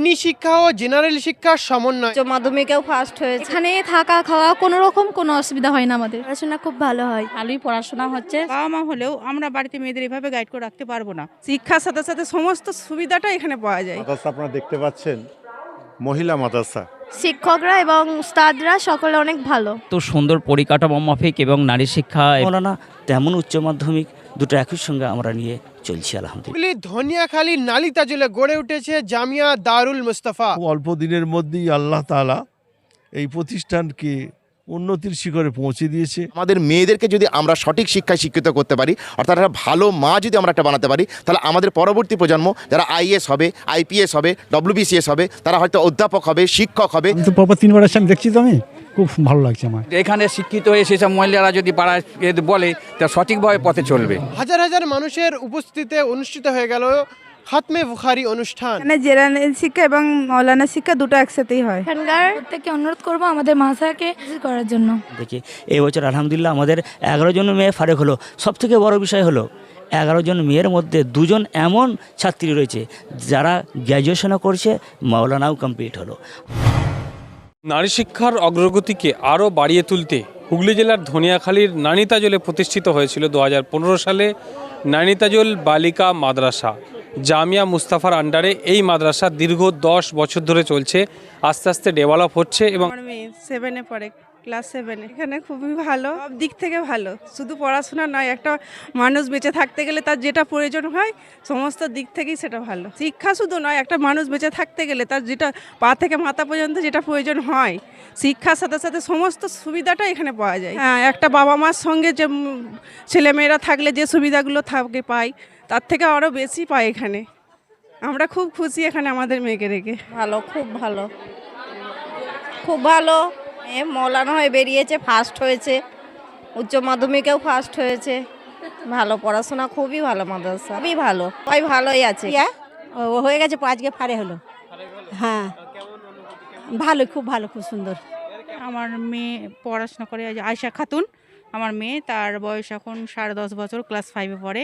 Degree শিক্ষা ও general শিক্ষার সমন্বয়। উচ্চ মাধ্যমিকেও ফার্স্ট হয়েছে। এখানে থাকা খাওয়া কোনো রকম কোনো অসুবিধা হয় না আমাদের। পড়াশোনা খুব ভালো হয়। ভালোই পড়াশোনা হচ্ছে। বাবা মা হলেও আমরা বাড়িতে মেয়েদের এভাবে গাইড করে রাখতে পারব না। শিক্ষার সাথে সাথে সমস্ত সুবিধাটা এখানে পাওয়া যায়। মাদ্রাসা আপনারা দেখতে পাচ্ছেন মহিলা মাদ্রাসা। শিক্ষকরা এবং উস্তাদরা সকলে অনেক ভালো। তো সুন্দর পরিকাঠামো মাফিক এবং নারী শিক্ষা মৌলানা তেমন উচ্চ মাধ্যমিক দুটো একই সঙ্গে আমরা নিয়ে চলছি আলহামদুলিল্লাহ। ধনিয়াখালী নালিতাজলে গড়ে উঠেছে জামিয়া দারুল মুস্তাফা। অল্প দিনের মধ্যেই আল্লাহ তাআলা এই প্রতিষ্ঠানকে উন্নতির শিখরে পৌঁছে দিয়েছে। আমাদের মেয়েদেরকে যদি আমরা সঠিক শিক্ষায় শিক্ষিত করতে পারি অর্থাৎ একটা ভালো মা যদি আমরা একটা বানাতে পারি তাহলে আমাদের পরবর্তী প্রজন্ম যারা আইএস হবে আইপিএস হবে ডব্লিউবিসিএস হবে তারা হয়তো অধ্যাপক হবে শিক্ষক হবে। তো পরপর তিনবার আসছি আমি দেখছি তো আমি। খুব ভালো লাগছে আমার। এখানে শিক্ষিত হয়ে সেসব মহিলারা যদি পাড়ায় বলে তা সঠিকভাবে পথে চলবে। হাজার হাজার মানুষের উপস্থিতিতে অনুষ্ঠিত হয়ে গেল খাতমে বুখারি অনুষ্ঠান। এখানে জেনারেল শিক্ষা এবং মৌলানা শিক্ষা দুটো একসাথেই হয়। এখানকার থেকে অনুরোধ করব আমাদের মাসাকে করার জন্য। দেখি এই বছর আলহামদুলিল্লাহ আমাদের এগারো জন মেয়ে ফারেক হলো। সব থেকে বড় বিষয় হলো এগারো জন মেয়ের মধ্যে দুজন এমন ছাত্রী রয়েছে যারা গ্র্যাজুয়েশনও করছে মাওলানাও কমপ্লিট হলো। নারী শিক্ষার অগ্রগতিকে আরও বাড়িয়ে তুলতে হুগলি জেলার ধনিয়াখালীর নানিতাজলে প্রতিষ্ঠিত হয়েছিল দু হাজার পনেরো সালে নানিতাজল বালিকা মাদ্রাসা। জামিয়া মুস্তাফার আন্ডারে এই মাদ্রাসা দীর্ঘ দশ বছর ধরে চলছে, আস্তে আস্তে ডেভেলপ হচ্ছে এবং সেভেনে পড়ে। ক্লাস সেভেনে এখানে খুবই ভালো, সব দিক থেকে ভালো। শুধু পড়াশোনা নয়, একটা মানুষ বেঁচে থাকতে গেলে তার যেটা প্রয়োজন হয়, সমস্ত দিক থেকেই সেটা ভালো। শিক্ষা শুধু নয়, একটা মানুষ বেঁচে থাকতে গেলে তার যেটা পা থেকে মাথা পর্যন্ত যেটা প্রয়োজন হয়, শিক্ষার সাথে সাথে সমস্ত সুবিধাটা এখানে পাওয়া যায়। হ্যাঁ একটা বাবা মার সঙ্গে যে ছেলেমেয়েরা থাকলে যে সুবিধাগুলো থাকে পায়, তার থেকে আরও বেশি পায় এখানে। আমরা খুব খুশি এখানে আমাদের মেয়েকে রেখে ভালো, খুব ভালো। খুব ভালো। এ মৌলানা হয়ে বেরিয়েছে ফার্স্ট হয়েছে। উচ্চ মাধ্যমিকেও ফার্স্ট হয়েছে। ভালো পড়াশোনা খুবই ভালো মাদ্রাসা। খুবই ভালো। সবাই ভালোই আছে। ও হয়ে গেছে আজকে ফারে হলো। হ্যাঁ। ভালো খুব ভালো খুব সুন্দর। আমার মেয়ে পড়াশোনা করে আয়শা খাতুন আমার মেয়ে তার বয়স এখন সাড়ে দশ বছর ক্লাস ফাইভে পড়ে।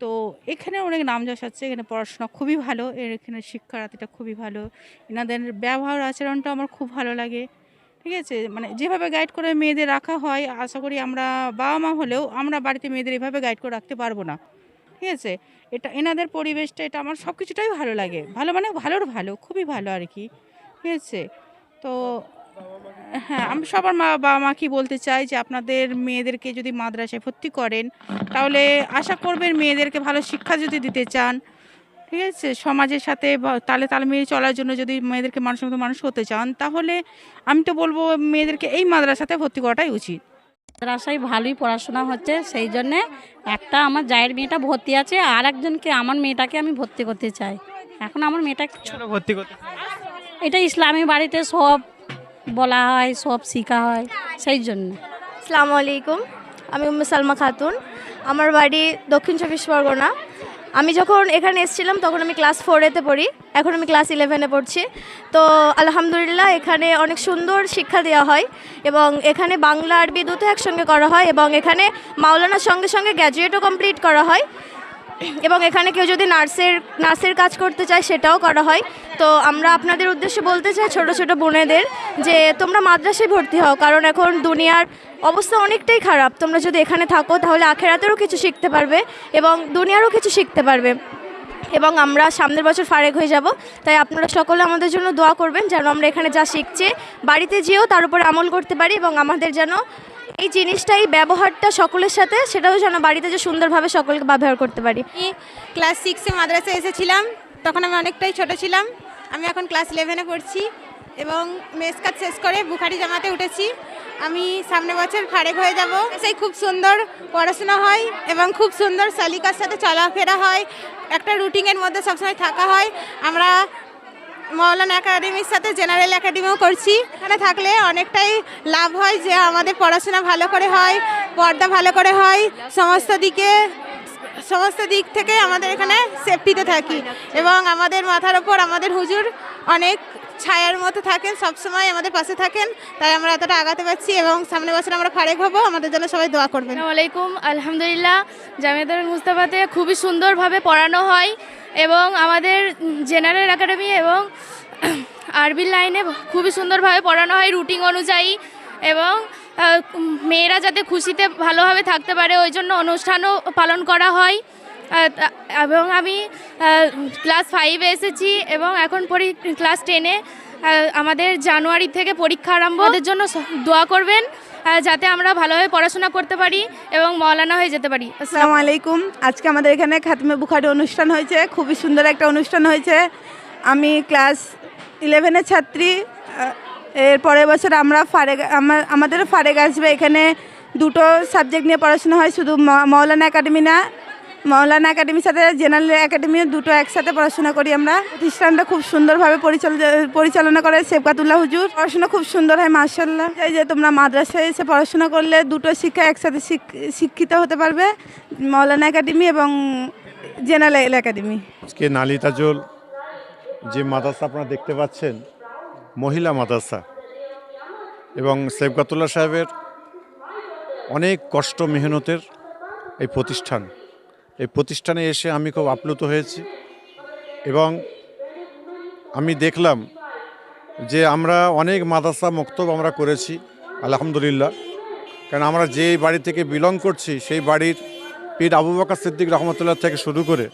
তো এখানে অনেক নাম যশ আছে এখানে পড়াশোনা খুবই ভালো এর এখানে শিক্ষার হাতিটা খুবই ভালো। এনাদের ব্যবহার আচরণটা আমার খুব ভালো লাগে। ঠিক আছে? মানে যেভাবে গাইড করে মেয়েদের রাখা হয়, আশা করি আমরা বাবা মা হলেও আমরা বাড়িতে মেয়েদের এভাবে গাইড করে রাখতে পারব না। ঠিক আছে? এটা এনাদের পরিবেশটা, এটা আমার সব কিছুটাই ভালো লাগে। ভালো মানে ভালোর ভালো, খুবই ভালো আর কি। ঠিক আছে? তো হ্যাঁ আমি সবার মা বাবা মা কি বলতে চাই যে আপনাদের মেয়েদেরকে যদি মাদ্রাসায় ভর্তি করেন, তাহলে আশা করবেন মেয়েদেরকে ভালো শিক্ষা যদি দিতে চান ঠিক আছে? সমাজের সাথে বা- তালে তালে মিলিয়ে চলার জন্য যদি মেয়েদেরকে মানুষের মতো মানুষ হতে চান তাহলে আমি তো বলব মেয়েদেরকে এই মাদ্রাসাতে ভর্তি করাটাই উচিত। মাদ্রাসায় ভালোই পড়াশোনা হচ্ছে সেই জন্যে একটা আমার জায়ের মেয়েটা ভর্তি আছে আর একজনকে আমার মেয়েটাকে আমি ভর্তি করতে চাই। এখন আমার মেয়েটা একটু ছোট। ভর্তি করতে এটা ইসলামী বাড়িতে সব বলা হয় সব শেখা হয় সেই জন্য। আসসালামু আলাইকুম আমি উম্মে সালমা খাতুন। আমার বাড়ি দক্ষিণ চব্বিশ পরগনা। আমি যখন এখানে এসেছিলাম, তখন আমি ক্লাস ফোরেতে পড়ি। এখন আমি ক্লাস ইলেভেনে পড়ছি। তো আলহামদুলিল্লাহ, এখানে অনেক সুন্দর শিক্ষা দেওয়া হয় এবং এখানে বাংলা আরবি দুটো একসঙ্গে করা হয় এবং এখানে মাওলানার সঙ্গে সঙ্গে গ্র্যাজুয়েটও কমপ্লিট করা হয়। এবং এখানে কেউ যদি নার্সের নার্সের কাজ করতে চায়, সেটাও করা হয়। তো আমরা আপনাদের উদ্দেশ্যে বলতে চাই ছোট ছোট বোনেদের যে তোমরা মাদ্রাসায় ভর্তি হও, কারণ এখন দুনিয়ার অবস্থা অনেকটাই খারাপ। তোমরা যদি এখানে থাকো, তাহলে আখেরাতেরও কিছু শিখতে পারবে এবং দুনিয়ারও কিছু শিখতে পারবে। এবং আমরা সামনের বছর ফারেক হয়ে যাব, তাই আপনারা সকলে আমাদের জন্য দোয়া করবেন যেন আমরা এখানে যা শিখছি, বাড়িতে যেও তার উপরে আমল করতে পারি এবং আমাদের যেন এই জিনিসটা এই ব্যবহারটা সকলের সাথে, সেটাও যেন বাড়িতে যে সুন্দরভাবে সকলকে ব্যবহার করতে পারি। ক্লাস সিক্সে মাদ্রাসায় এসেছিলাম, তখন আমি অনেকটাই ছোট ছিলাম। আমি এখন ক্লাস ইলেভেনে পড়ছি এবং মেস কাজ শেষ করে বুখারি জামাতে উঠেছি। আমি সামনে বছর ফারেক হয়ে যাব। সেই খুব সুন্দর পড়াশোনা হয় এবং খুব সুন্দর সালিকার সাথে চলাফেরা হয়। একটা রুটিনের মধ্যে সবসময় থাকা হয়। আমরা মৌলানা একাডেমির সাথে জেনারেল একাডেমিও করছি। এখানে থাকলে অনেকটাই লাভ হয় যে আমাদের পড়াশোনা ভালো করে হয়, পর্দা ভালো করে হয়, সমস্ত দিকে, সমস্ত দিক থেকে আমাদের এখানে সেফটিতে থাকি। এবং আমাদের মাথার ওপর আমাদের হুজুর অনেক ছায়ার মতো থাকেন, সবসময় আমাদের পাশে থাকেন। তাই আমরা এতটা আগাতে পারছি এবং সামনে বছর আমরা ফারেক হব। আমাদের জন্য সবাই দোয়া করবেন। আলাইকুম। আলহামদুলিল্লাহ, জামিয়াতুল মুস্তাফাতে খুবই সুন্দরভাবে পড়ানো হয় এবং আমাদের জেনারেল একাডেমি এবং আরবি লাইনে খুবই সুন্দরভাবে পড়ানো হয় রুটিন অনুযায়ী এবং মেয়েরা যাতে খুশিতে ভালোভাবে থাকতে পারে, ওই জন্য অনুষ্ঠানও পালন করা হয়। এবং আমি ক্লাস ফাইভে এসেছি এবং এখন পড়ি ক্লাস টেনে আমাদের জানুয়ারি থেকে পরীক্ষা আরম্ভ। ওদের জন্য দোয়া করবেন যাতে আমরা ভালোভাবে পড়াশোনা করতে পারি এবং মৌলানা হয়ে যেতে পারি। আসসালামু আলাইকুম। আজকে আমাদের এখানে খাতমে বুখারি অনুষ্ঠান হয়েছে, খুবই সুন্দর একটা অনুষ্ঠান হয়েছে। আমি ক্লাস ইলেভেনের ছাত্রী এর পরের বছর আমরা ফারেগ আমার আমাদেরও ফারেগ আসবে। এখানে দুটো সাবজেক্ট নিয়ে পড়াশোনা হয়, শুধু মৌলানা একাডেমি না মৌলানা একাডেমির সাথে জেনারেল একাডেমি দুটো একসাথে পড়াশোনা করি আমরা। প্রতিষ্ঠানটা খুব সুন্দরভাবে পরিচালনা করে শেবকাতুল্লাহ হুজুর। পড়াশোনা খুব সুন্দর হয় মার্শাল্লাহ এই যে তোমরা মাদ্রাসায় এসে পড়াশোনা করলে দুটো শিক্ষা একসাথে শিক্ষিত হতে পারবে মৌলানা একাডেমি এবং জেনারেল একাডেমি। আজকে নালিতাজল যে মাদ্রাসা আপনারা দেখতে পাচ্ছেন, মহিলা মাদ্রাসা। এবং সেবকাতুল্লাহ সাহেবের অনেক কষ্ট মেহনতের এই প্রতিষ্ঠান। এই প্রতিষ্ঠানে এসে আমি খুব আপ্লুত হয়েছি এবং আমি দেখলাম যে আমরা অনেক মাদ্রাসা মক্তব আমরা করেছি, আলহামদুলিল্লাহ। কারণ আমরা যে বাড়ি থেকে বিলং করছি, সেই বাড়ির পীর আবু বকর সিদ্দিক রহমতুল্লাহ থেকে শুরু করে,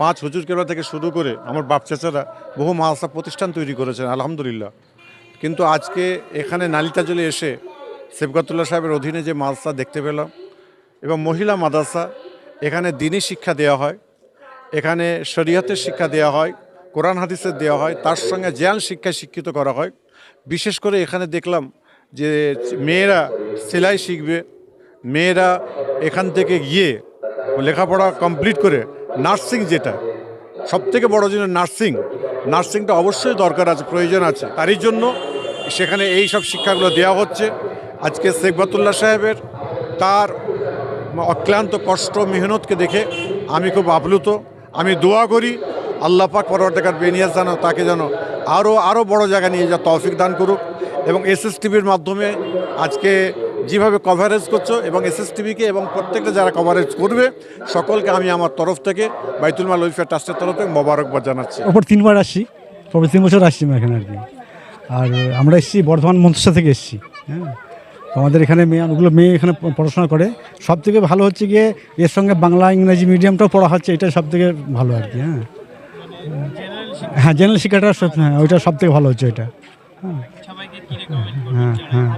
পাঁচ হুজুর কেবলা থেকে শুরু করে আমার বাপ চাচারা বহু মাদ্রাসা প্রতিষ্ঠান তৈরি করেছেন, আলহামদুলিল্লাহ। কিন্তু আজকে এখানে নালিতাজলে এসে সেবগতুল্লাহ সাহেবের অধীনে যে মাদ্রাসা দেখতে পেলাম এবং মহিলা মাদ্রাসা এখানে দিনই শিক্ষা দেওয়া হয়, এখানে শরীয়তের শিক্ষা দেওয়া হয়, কোরআন হাদিসের দেওয়া হয়, তার সঙ্গে জ্ঞান শিক্ষায় শিক্ষিত করা হয়। বিশেষ করে এখানে দেখলাম যে মেয়েরা সেলাই শিখবে, মেয়েরা এখান থেকে গিয়ে লেখাপড়া কমপ্লিট করে নার্সিং যেটা সব থেকে বড় জিনিস নার্সিং। নার্সিংটা অবশ্যই দরকার আছে, প্রয়োজন আছে। তারই জন্য সেখানে এই সব শিক্ষাগুলো দেওয়া হচ্ছে। আজকে শেখবাতুল্লাহ সাহেবের তার অক্লান্ত কষ্ট, মেহনতকে দেখে আমি খুব আপ্লুত। আমি দোয়া করি, আল্লাহ পাক পরবর্তীকার বেনিয়াজ জানো, তাকে যেন আরও আরও বড় জায়গা নিয়ে যা তৌফিক দান করুক। এবং এস এস টিভির মাধ্যমে আজকে যেভাবে কভারেজ করছ এবং এস এস টিভিকে এবং প্রত্যেকটা যারা কভারেজ করবে, সকলকে আমি আমার তরফ থেকে বাইতুল মাল ওয়েলফেয়ার ট্রাস্টের তরফ থেকে মোবারকবাদ জানাচ্ছি। ওপর তিনবার আসছি পরে তিন বছর আসছি এখানে আর কি। আর আমরা এসেছি, বর্ধমান মন্ত্রসা থেকে এসেছি হ্যাঁ। আমাদের এখানে মেয়ে অনেকগুলো মেয়ে এখানে পড়াশোনা করে। সব থেকে ভালো হচ্ছে গিয়ে এর সঙ্গে বাংলা, ইংরেজি মিডিয়ামটাও পড়া হচ্ছে, এটা সব থেকে ভালো আর কি হ্যাঁ। হ্যাঁ জেনারেল শিক্ষাটা হ্যাঁ ওইটা সব থেকে ভালো হচ্ছে ওইটা হ্যাঁ হ্যাঁ।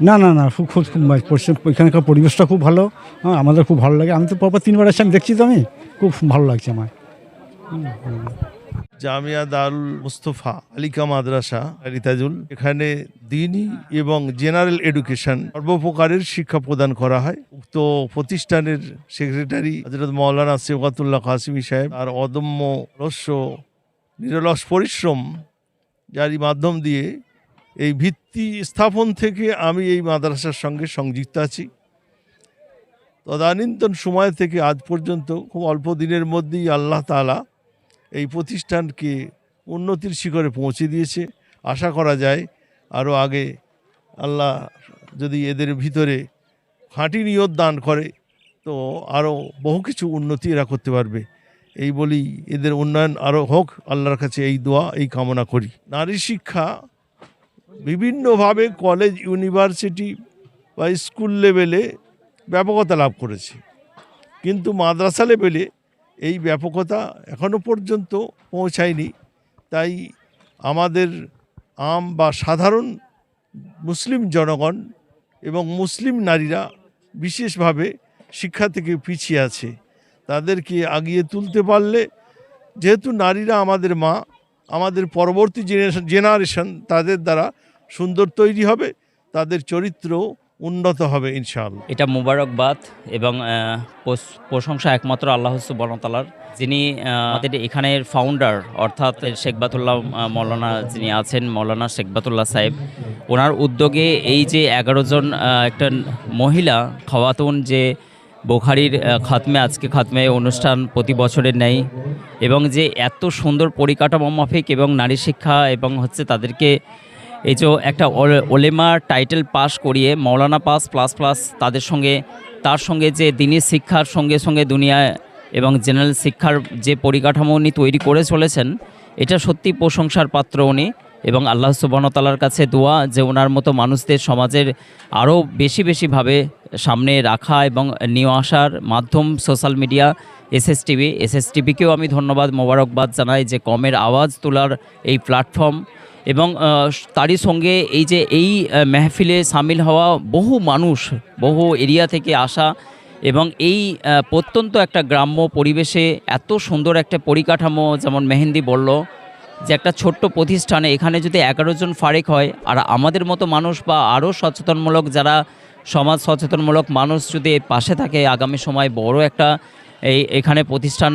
না না না, খুব খুব খুব পরিষ্কার- এখানকার পরিবেশটা খুব ভালো হ্যাঁ আমাদের খুব ভালো লাগে। আমি তো পরপর তিনবার আসছি আমি দেখছি তো আমি, খুব ভালো লাগছে আমার। জামিয়া দারুল মুস্তফা আলিকা মাদ্রাসা, রিতাজুল। এখানে দিনই এবং জেনারেল এডুকেশন সর্বপ্রকারের শিক্ষা প্রদান করা হয়। উক্ত প্রতিষ্ঠানের সেক্রেটারি হজরত মৌলানা সেওকাতুল্লাহ কাসিমি সাহেব আর অদম্য রস্য নিরলস পরিশ্রম যারই মাধ্যম দিয়ে এই ভিত্তি স্থাপন থেকে আমি এই মাদ্রাসার সঙ্গে সংযুক্ত আছি। তদানীন্তন সময় থেকে আজ পর্যন্ত খুব অল্প দিনের মধ্যেই আল্লাহ তাআলা এই প্রতিষ্ঠানকে উন্নতির শিখরে পৌঁছে দিয়েছে। আশা করা যায় আরও আগে আল্লাহ যদি এদের ভিতরে খাঁটি নিয়ত দান করে, তো আরও বহু কিছু উন্নতি এরা করতে পারবে। এই বলি এদের উন্নয়ন আরও হোক, আল্লাহর কাছে এই দোয়া, এই কামনা করি। নারী শিক্ষা বিভিন্নভাবে কলেজ, ইউনিভার্সিটি বা স্কুল লেভেলে ব্যাপকতা লাভ করেছে। কিন্তু মাদ্রাসা লেভেলে এই ব্যাপকতা এখনও পর্যন্ত পৌঁছায়নি। তাই আমাদের আম বা সাধারণ মুসলিম জনগণ এবং মুসলিম নারীরা বিশেষভাবে শিক্ষা থেকে পিছিয়ে আছে। তাদেরকে আগিয়ে তুলতে পারলে যেহেতু নারীরা আমাদের মা, আমাদের পরবর্তী জেনারেশন জেনারেশন তাদের দ্বারা সুন্দর তৈরি হবে, তাদের চরিত্র উন্নত হবে, ইনশাআল্লাহ। এটা মুবারকবাদ এবং প্রশংসা একমাত্র আল্লাহ সুবর্ণতালার যিনি আমাদের এখানের ফাউন্ডার অর্থাৎ শেখবাতুল্লাহ মৌলানা যিনি আছেন, মৌলানা শেখবাতুল্লাহ সাহেব, ওনার উদ্যোগে এই যে এগারো জন একটা মহিলা, খাওয়াতুন যে বোখারির খাতমে, আজকে খাতমে অনুষ্ঠান প্রতি বছরের নেই এবং যে এত সুন্দর পরিকাঠামো মাফিক এবং নারী শিক্ষা এবং হচ্ছে তাদেরকে এই যে একটা ওলে- ওলেমা টাইটেল পাস করিয়ে মৌলানা পাস প্লাস প্লাস তাদের সঙ্গে, তার সঙ্গে যে দিনী শিক্ষার সঙ্গে সঙ্গে দুনিয়া এবং জেনারেল শিক্ষার যে পরিকাঠামো উনি তৈরি করে চলেছেন, এটা সত্যি প্রশংসার পাত্র উনি এবং আল্লাহ সুবর্ণতালার কাছে দোয়া যে ওনার মতো মানুষদের সমাজের আরও বেশি বেশিভাবে সামনে রাখা এবং নিয়ে আসার মাধ্যম social media SS TV SS টিভিকেও আমি ধন্যবাদ, মোবারকবাদ জানাই যে কমের আওয়াজ তোলার এই প্ল্যাটফর্ম এবং তারই সঙ্গে এই যে এই মেহফিলে সামিল হওয়া বহু মানুষ, বহু এরিয়া থেকে আসা এবং এই প্রত্যন্ত একটা গ্রাম্য পরিবেশে এত সুন্দর একটা পরিকাঠামো যেমন মেহেন্দি বলল, যে একটা ছোট্ট প্রতিষ্ঠানে এখানে যদি এগারো জন ফারেক হয়, আর আমাদের মতো মানুষ বা আরও সচেতনমূলক যারা সমাজ সচেতনমূলক মানুষ যদি পাশে থাকে, আগামী সময় বড় একটা এই এখানে প্রতিষ্ঠান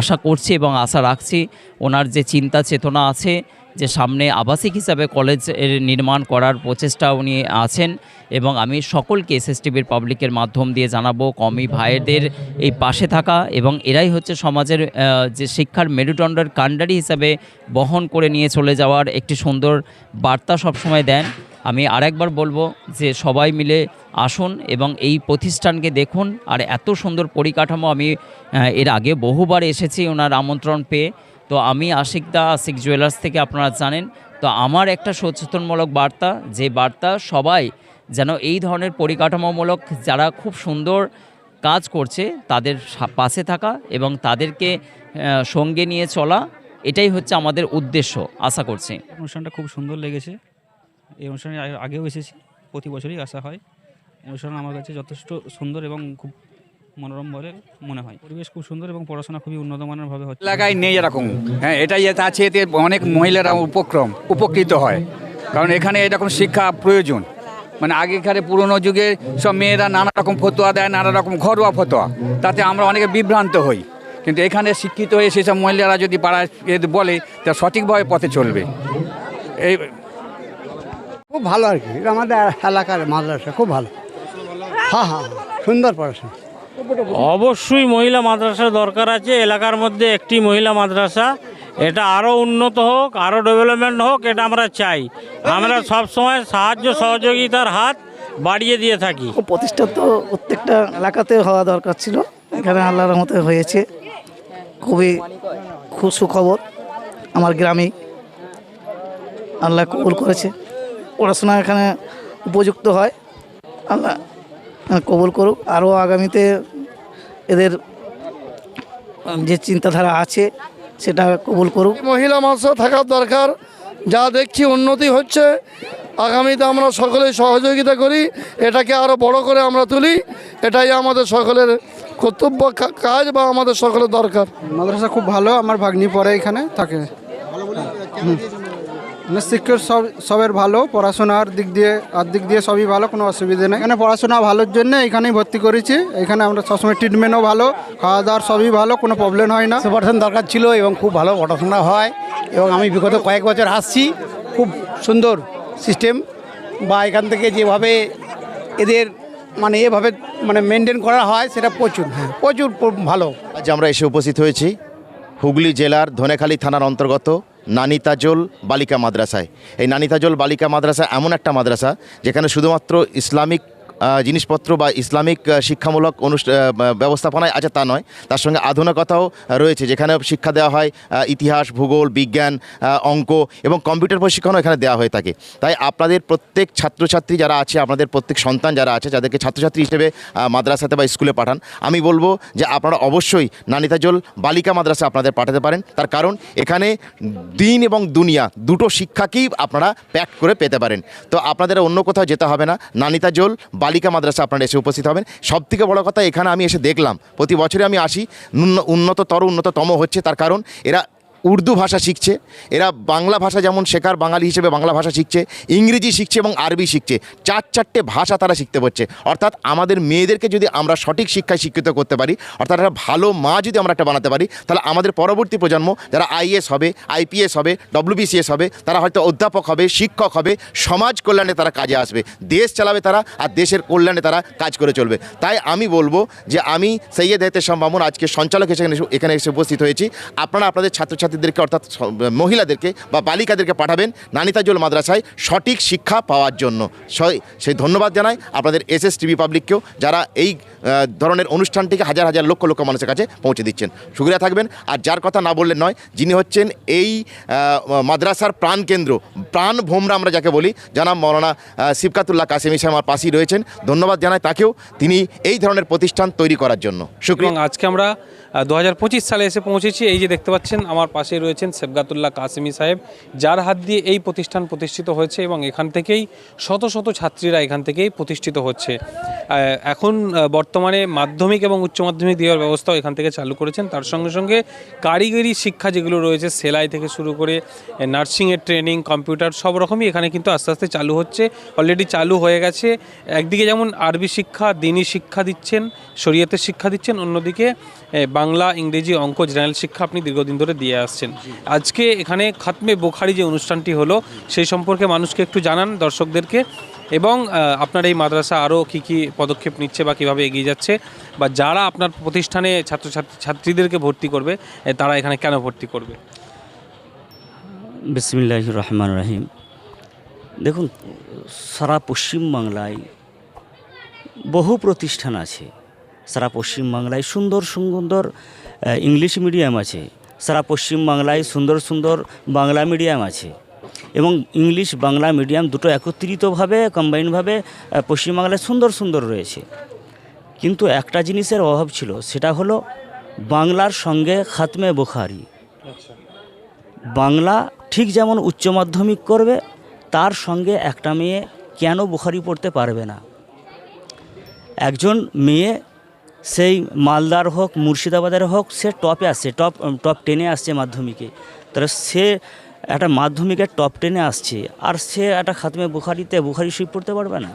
আশা করছি এবং আশা রাখছি, ওনার যে চিন্তা চেতনা আছে যে সামনে আবাসিক হিসাবে কলেজের নির্মাণ করার প্রচেষ্টা উনি আছেন এবং আমি সকলকে এসএসটিভির পাবলিকের মাধ্যম দিয়ে জানাব কমি ভাইদের এই পাশে থাকা এবং এরাই হচ্ছে সমাজের যে শিক্ষার মেরুদণ্ডের কাণ্ডারি হিসাবে বহন করে নিয়ে চলে যাওয়ার একটি সুন্দর বার্তা সবসময় দেন। আমি আরেকবার বলব যে সবাই মিলে আসুন এবং এই প্রতিষ্ঠানকে দেখুন। আর এত সুন্দর পরিকাঠামো আমি এর আগে বহুবার এসেছি ওনার আমন্ত্রণ পেয়ে। তো আমি আশিক দা, আশিক জুয়েলার্স থেকে আপনারা জানেন। তো আমার একটা সচেতনমূলক বার্তা, যে বার্তা সবাই যেন এই ধরনের পরিকাঠামোমূলক যারা খুব সুন্দর কাজ করছে, তাদের পাশে থাকা এবং তাদেরকে সঙ্গে নিয়ে চলা, এটাই হচ্ছে আমাদের উদ্দেশ্য, আশা করছি। অনুষ্ঠানটা খুব সুন্দর লেগেছে। এই অনুষ্ঠানে আগেও এসেছি, প্রতি বছরই আসা হয়। অনুষ্ঠান আমার কাছে যথেষ্ট সুন্দর এবং খুব মনোরম বলে মনে হয়। পরিবেশ খুব সুন্দর এবং পড়াশোনা খুবই উন্নত মানের ভাবে হচ্ছে। এলাকায় নেই এরকম। হ্যাঁ এটাই এতে আছে এতে অনেক মহিলারা উপক্রম উপকৃত হয়। কারণ এখানে এরকম শিক্ষা প্রয়োজন। মানে আগেকার পুরনো যুগে সব মেয়েরা নানা রকম ফতোয়া দেয় নানা রকম ঘরোয়া ফতোয়া। তাতে আমরা অনেকে বিভ্রান্ত হই। কিন্তু এখানে শিক্ষিত হয়ে সেসব মহিলারা যদি পাড়ায় বলে তা সঠিকভাবে পথে চলবে। এই খুব ভালো আর কি। এটা আমাদের এলাকার মাদ্রাসা খুব ভালো। হ্যাঁ হ্যাঁ সুন্দর পড়াশোনা। অবশ্যই মহিলা মাদ্রাসার দরকার আছে। এলাকার মধ্যে একটি মহিলা মাদ্রাসা। এটা আরও উন্নত হোক আরও ডেভেলপমেন্ট হোক, এটা আমরা চাই। আমরা সব সময় সাহায্য সহযোগিতার হাত বাড়িয়ে দিয়ে থাকি। প্রতিষ্ঠা তো প্রত্যেকটা এলাকাতে হওয়া দরকার ছিল। এখানে আল্লাহর মতে হয়েছে। খুবই খুব সুখবর। আমার গ্রামে আল্লাহ কবুল করেছে। পড়াশোনা এখানে উপযুক্ত হয়। আল্লাহ কবুল করুক। আরও আগামীতে এদের যে চিন্তাধারা আছে সেটা কবুল করুক। মহিলা মাদ্রাসা থাকার দরকার। যা দেখছি উন্নতি হচ্ছে। আগামীতে আমরা সকলেই সহযোগিতা করি। এটাকে আরও বড় করে আমরা তুলি। এটাই আমাদের সকলের কর্তব্য কাজ বা আমাদের সকলের দরকার। মাদ্রাসা খুব ভালো। আমার ভাগ্নি পরে এখানে থাকে। হুম। মানে শিক্ষক সব সবের ভালো পড়াশোনার দিক দিয়ে আর দিক দিয়ে সবই ভালো কোনো অসুবিধে নেই। এখানে পড়াশোনা ভালোর জন্য এখানেই ভর্তি করেছি। এখানে আমরা সবসময় ট্রিটমেন্টও ভালো খাওয়া দাওয়ার সবই ভালো কোনো প্রবলেম হয় না। সুপারশন দরকার ছিল এবং খুব ভালো পড়াশোনা হয় এবং আমি বিগত কয়েক বছর আসছি। খুব সুন্দর সিস্টেম বা এখান থেকে যেভাবে এদের মানে এভাবে মানে মেনটেন করা হয় সেটা প্রচুর হ্যাঁ প্রচুর ভালো। আজ আমরা এসে উপস্থিত হয়েছি হুগলি জেলার ধনেখালী থানার অন্তর্গত। নানিতাজল বালিকা মাদ্রাসায়। এই নানিতাজল বালিকা মাদ্রাসা এমন একটা মাদ্রাসা যেখানে শুধুমাত্র ইসলামিক জিনিসপত্র বা ইসলামিক শিক্ষামূলক অনুষ্ঠা আহ, ব্যবস্থাপনায় আছে তা নয়। তার সঙ্গে আধুনিকতাও রয়েছে যেখানে শিক্ষা দেওয়া হয় ইতিহাস ভূগোল বিজ্ঞান অঙ্ক এবং কম্পিউটার প্রশিক্ষণও এখানে দেওয়া হয়ে থাকে। তাই আপনাদের প্রত্যেক ছাত্রছাত্রী যারা আছে আপনাদের প্রত্যেক সন্তান যারা আছে যাদেরকে ছাত্রছাত্রী হিসেবে মাদ্রাসাতে বা স্কুলে পাঠান আমি বলব যে আপনারা অবশ্যই নানিতাজল বালিকা মাদ্রাসা আপনাদের পাঠাতে পারেন। তার কারণ এখানে দিন এবং দুনিয়া দুটো শিক্ষাকেই আপনারা প্যাক করে পেতে পারেন। তো আপনাদের অন্য কোথাও যেতে হবে না। নানিতাজল বালিকা মাদ্রাসা আপনারা এসে উপস্থিত হবেন। সব থেকে বড় কথা, এখানে আমি এসে দেখলাম, প্রতি বছরে আমি আসি। উন্নততর, উন্নততম হচ্ছে তার কারণ, এরা উর্দু ভাষা শিখছে, এরা বাংলা ভাষা যেমন শেখার, বাঙালি হিসেবে বাংলা ভাষা শিখছে, ইংরেজি শিখছে এবং আরবি শিখছে, চার চারটে ভাষা তারা শিখতে পারছে। অর্থাৎ আমাদের মেয়েদেরকে যদি আমরা সঠিক শিক্ষায় শিক্ষিত করতে পারি, অর্থাৎ একটা ভালো মা যদি আমরা একটা বানাতে পারি, তাহলে আমাদের পরবর্তী প্রজন্ম যারা আইএস হবে, আইপিএস হবে, ডব্লিউবিসিএস হবে, তারা হয়তো অধ্যাপক হবে, শিক্ষক হবে, সমাজ কল্যাণে তারা কাজে আসবে, দেশ চালাবে তারা আর দেশের কল্যাণে তারা কাজ করে চলবে। তাই আমি বলব যে আমি সৈয়দ এহতেশাম মামুন আজকে সঞ্চালক হিসেবে এখানে এসে উপস্থিত হয়েছি। আপনারা আপনাদের ছাত্রছাত্রী ছাত্রছাত্রীদেরকে অর্থাৎ মহিলাদেরকে বা বালিকাদেরকে পাঠাবেন নানিতাজল মাদ্রাসায় সঠিক শিক্ষা পাওয়ার জন্য। সই- ধন্যবাদ জানাই আপনাদের এস এস টিভি পাবলিককেও যারা এই ধরনের অনুষ্ঠানটিকে হাজার হাজার লক্ষ লক্ষ মানুষের কাছে পৌঁছে দিচ্ছেন। সুক্রিয়া থাকবেন আর যার কথা না বললেন নয় যিনি হচ্ছেন এই মাদ্রাসার প্রাণকেন্দ্র প্রাণ ভোমরা আমরা যাকে বলি জানাব মৌলানা আহ, সিবকাতুল্লাহ কাসেমি সাহেব আমার পাশেই রয়েছেন। ধন্যবাদ জানাই তাকেও তিনি এই ধরনের প্রতিষ্ঠান তৈরি করার জন্য। সুক্রিয়া। আজকে আমরা দু হাজার পঁচিশ সালে এসে পৌঁছেছি এই যে দেখতে পাচ্ছেন আমার পাশে রয়েছেন সেবগাতুল্লাহ কাসিমি সাহেব, যার হাত দিয়ে এই প্রতিষ্ঠান প্রতিষ্ঠিত হয়েছে এবং এখান থেকেই শত শত ছাত্রীরা এখান থেকেই প্রতিষ্ঠিত হচ্ছে। এখন বর্তমানে মাধ্যমিক এবং উচ্চ মাধ্যমিক দেওয়ার ব্যবস্থাও এখান থেকে চালু করেছেন। তার সঙ্গে সঙ্গে কারিগরি শিক্ষা যেগুলো রয়েছে, সেলাই থেকে শুরু করে নার্সিংয়ের ট্রেনিং, কম্পিউটার, সব রকমই এখানে কিন্তু আস্তে আস্তে চালু হচ্ছে। অলরেডি চালু হয়ে গেছে। একদিকে যেমন আরবি শিক্ষা, দিনী শিক্ষা দিচ্ছেন শরীয়তের শিক্ষা দিচ্ছেন, অন্যদিকে বাংলা, ইংরেজি অঙ্ক, জেনারেল শিক্ষা আপনি দীর্ঘদিন ধরে দিয়ে আসছেন। আজকে এখানে খাতমে বোখারি যে অনুষ্ঠানটি হলো, সেই সম্পর্কে মানুষকে একটু জানান দর্শকদেরকে এবং আপনার এই মাদ্রাসা আরও কী কী পদক্ষেপ নিচ্ছে বা কীভাবে এগিয়ে যাচ্ছে বা যারা আপনার প্রতিষ্ঠানে ছাত্রছাত্রী, ছাত্রীদেরকে ভর্তি করবে তারা এখানে কেন ভর্তি করবে? বিসমিল্লাহ রহমান রহিম। দেখুন, সারা পশ্চিমবাংলায় বহু প্রতিষ্ঠান আছে সারা পশ্চিমবাংলায় সুন্দর সুন্দর ইংলিশ মিডিয়াম আছে। সারা পশ্চিমবাংলায় সুন্দর সুন্দর বাংলা মিডিয়াম আছে। এবং ইংলিশ বাংলা মিডিয়াম দুটো একত্রিতভাবে কম্বাইনভাবে পশ্চিমবাংলায় সুন্দর সুন্দর রয়েছে। কিন্তু একটা জিনিসের অভাব ছিল সেটা হলো বাংলার সঙ্গে খাতমে বুখারি। বাংলা ঠিক যেমন উচ্চ মাধ্যমিক করবে তার সঙ্গে একটা মেয়ে কেন বুখারি পড়তে পারবে না? একজন মেয়ে সেই মালদার হোক, মুর্শিদাবাদের হোক, সে টপে আসছে টপ টপ টেনে আসছে মাধ্যমিকে। তাহলে সে একটা মাধ্যমিকের টপ টেনে আসছে, আর সে একটা খাতমে বুখারিতে বুখারি শরীফ পড়তে পারবে না?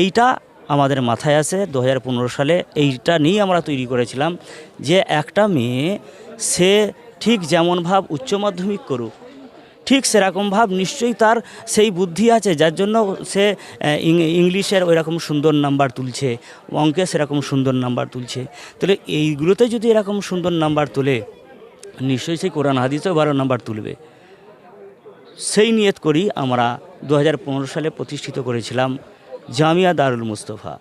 এইটা আমাদের মাথায় আসে দু সালে, এইটা নিয়েই আমরা তৈরি করেছিলাম যে একটা মেয়ে সে ঠিক যেমন ভাব উচ্চ মাধ্যমিক করুক ঠিক সেরকম ভাব নিশ্চয়ই তার সেই বুদ্ধি আছে, যার জন্য সে ইংলিশের ওই রকম সুন্দর নাম্বার তুলছে, অঙ্কে সেরকম সুন্দর নাম্বার তুলছে। তাহলে এইগুলোতে যদি এরকম সুন্দর নাম্বার তোলে, নিশ্চয়ই সেই কোরআন হাদিসেও ভালো নাম্বার তুলবে। সেই নিয়ত করি আমরা দু হাজার পনেরো সালে প্রতিষ্ঠিত করেছিলাম জামিয়া দারুল মুস্তফা।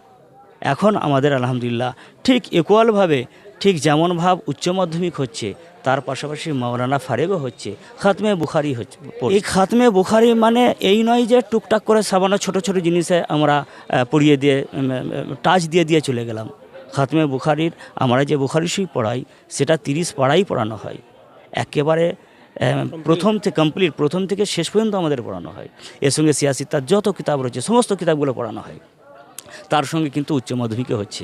এখন আমাদের আলহামদুলিল্লাহ ঠিক ইকুয়ালভাবে ঠিক যেমন ভাব উচ্চ মাধ্যমিক হচ্ছে তার পাশাপাশি মাওলানা ফারেগও হচ্ছে খাতমে বুখারি হচ্ছে এই খাতমে বুখারি মানে এই নয় যে টুকটাক করে সাবানো ছোট ছোট জিনিসে আমরা পড়িয়ে দিয়ে টাচ দিয়ে দিয়ে চলে গেলাম। খাতমে বুখারির আমরা যে বুখারি শরীফ পড়াই সেটা তিরিশ পাড়াই পড়ানো হয়। একেবারে প্রথম থেকে কমপ্লিট প্রথম থেকে শেষ পর্যন্ত আমাদের পড়ানো হয়। এর সঙ্গে সিয়াসি তার যত কিতাব রয়েছে সমস্ত কিতাবগুলো পড়ানো হয়। তার সঙ্গে কিন্তু উচ্চ মাধ্যমিকও হচ্ছে।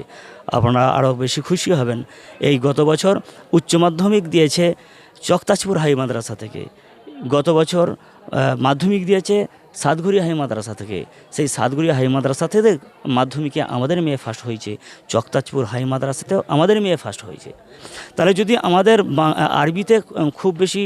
আপনারা আরও বেশি খুশি হবেন। এই গত বছর উচ্চ মাধ্যমিক দিয়েছে চকতাজপুর হাই মাদ্রাসা থেকে। গত বছর মাধ্যমিক দিয়েছে সাতঘুরি হাই মাদ্রাসা থেকে। সেই সাতঘুরি হাই মাদ্রাসা থেকে মাধ্যমিকে আমাদের মেয়ে ফার্স্ট হয়েছে। চকতাজপুর হাই মাদ্রাসাতেও আমাদের মেয়ে ফার্স্ট হয়েছে। তাহলে যদি আমাদের আরবিতে খুব বেশি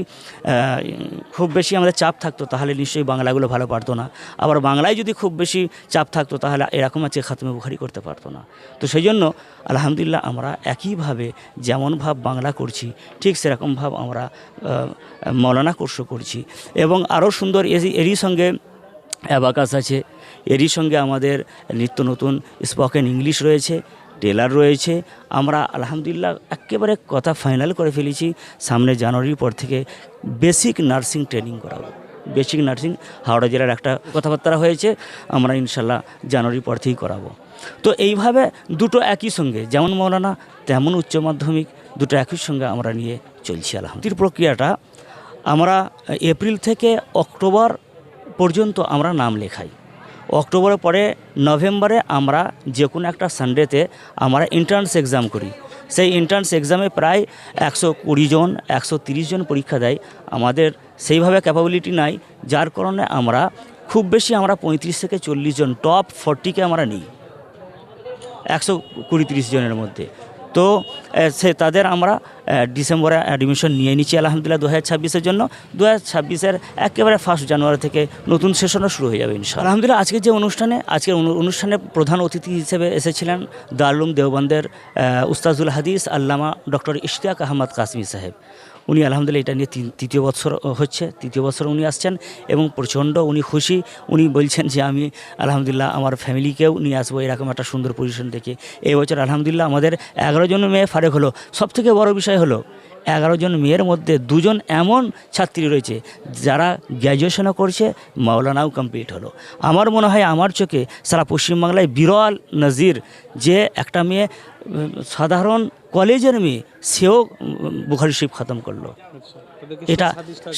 খুব বেশি আমাদের চাপ থাকতো, তাহলে নিশ্চয়ই বাংলাগুলো ভালো পারতো না। আবার বাংলায় যদি খুব বেশি চাপ থাকতো, তাহলে এরকম আছে খাতমে বুখারি করতে পারতো না। তো সেই জন্য আলহামদুলিল্লাহ আমরা একইভাবে যেমন ভাব বাংলা করছি, ঠিক সেরকম ভাব আমরা মৌলানা করছি। এবং আরও সুন্দর এরই সঙ্গে অ্যাবাকাস আছে। এরই সঙ্গে আমাদের নিত্য নতুন স্পোকেন ইংলিশ রয়েছে টেলার রয়েছে। আমরা আলহামদুলিল্লাহ একেবারে কথা ফাইনাল করে ফেলেছি। সামনে জানুয়ারির পর থেকে বেসিক নার্সিং ট্রেনিং করাবো। বেসিক নার্সিং হাওড়া জেলার একটা কথাবার্তা হয়েছে, আমরা ইনশাল্লাহ জানুয়ারির পর থেকেই করাবো। তো এইভাবে দুটো একই সঙ্গে, যেমন মৌলানা, তেমন উচ্চ মাধ্যমিক, দুটো একই সঙ্গে আমরা নিয়ে চলছি আলহামদুলিল্লাহ। প্রক্রিয়াটা আমরা এপ্রিল থেকে অক্টোবর পর্যন্ত আমরা নাম লেখাই। অক্টোবরের পরে নভেম্বরে আমরা যে কোনো একটা সানডেতে আমরা এন্ট্রান্স এক্সাম করি। সেই এন্ট্রান্স এক্সামে প্রায় একশো কুড়ি জন, একশো তিরিশ জন পরীক্ষা দেয়। আমাদের সেইভাবে ক্যাপাবিলিটি নাই। যার কারণে আমরা খুব বেশি আমরা পঁয়ত্রিশ থেকে চল্লিশ জন টপ ফর্টিকে আমরা নিই। একশো কুড়ি তিরিশ জনের মধ্যে। তো সে তাদের আমরা ডিসেম্বরে অ্যাডমিশন নিয়ে নিচ্ছি আলহামদুলিল্লাহ দু হাজার ছাব্বিশের জন্য। দু হাজার ছাব্বিশের একেবারে ফার্স্ট জানুয়ারি থেকে নতুন সেশনও শুরু হয়ে যাবে ইনশাল আলহামদুলিল্লাহ আজকে যে অনুষ্ঠানে, আজকের অনুষ্ঠানে প্রধান অতিথি হিসেবে এসেছিলেন দারুম দেওবন্দের উস্তাজুল হাদিস আল্লামা ডক্টর ইশতিয়াক আহমদ কাশ্মীর সাহেব। উনি আলহামদুলিল্লাহ এটা নিয়ে তৃতীয় বছর হচ্ছে, তৃতীয় বছর উনি আসছেন এবং প্রচণ্ড উনি খুশি। উনি বলছেন যে আমি আলহামদুলিল্লাহ আমার ফ্যামিলিকেও নিয়ে আসব, এরকম একটা সুন্দর পজিশন থেকে এই বছর আলহামদুলিল্লাহ আমাদের এগারো জন মেয়ে ফারেক হলো। সবথেকে বড় বিষয় হলো, এগারো জন মেয়ের মধ্যে দুজন এমন ছাত্রী রয়েছে, যারা গ্র্যাজুয়েশনও করছে, মাওলানাও কমপ্লিট হলো। আমার মনে হয়, আমার চোখে সারা পশ্চিমবাংলায় বিরল নজির যে একটা মেয়ে সাধারণ কলেজের মেয়ে সেও বুখারি শিব খতম করল। এটা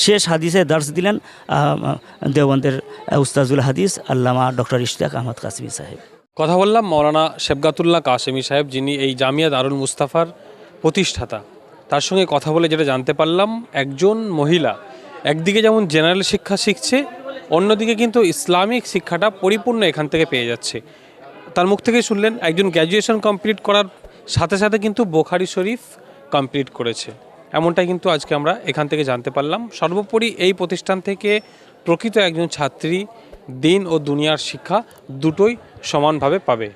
শেষ হাদিসে দার্স দিলেন আহ, দেওবন্দের উস্তাজুল হাদিস আল্লামা ডক্টর ইশতিয়াক আহমদ কাসমি সাহেব। কথা বললাম মৌলানা শেবগাতুল্লাহ কাশেমি সাহেব যিনি এই জামিয়া দারুল মুস্তাফার প্রতিষ্ঠাতা। তার সঙ্গে কথা বলে যেটা জানতে পারলাম একজন মহিলা একদিকে যেমন জেনারেল শিক্ষা শিখছে অন্যদিকে কিন্তু ইসলামিক শিক্ষাটা পরিপূর্ণ এখান থেকে পেয়ে যাচ্ছে। তার মুখ থেকে শুনলেন একজন গ্র্যাজুয়েশন কমপ্লিট করার সাথে সাথে কিন্তু বোখারি শরীফ কমপ্লিট করেছে। এমনটাই কিন্তু আজকে আমরা এখান থেকে জানতে পারলাম। সর্বোপরি এই প্রতিষ্ঠান থেকে প্রকৃত একজন ছাত্রী, দিন ও দুনিয়ার শিক্ষা দুটোই সমানভাবে পাবে।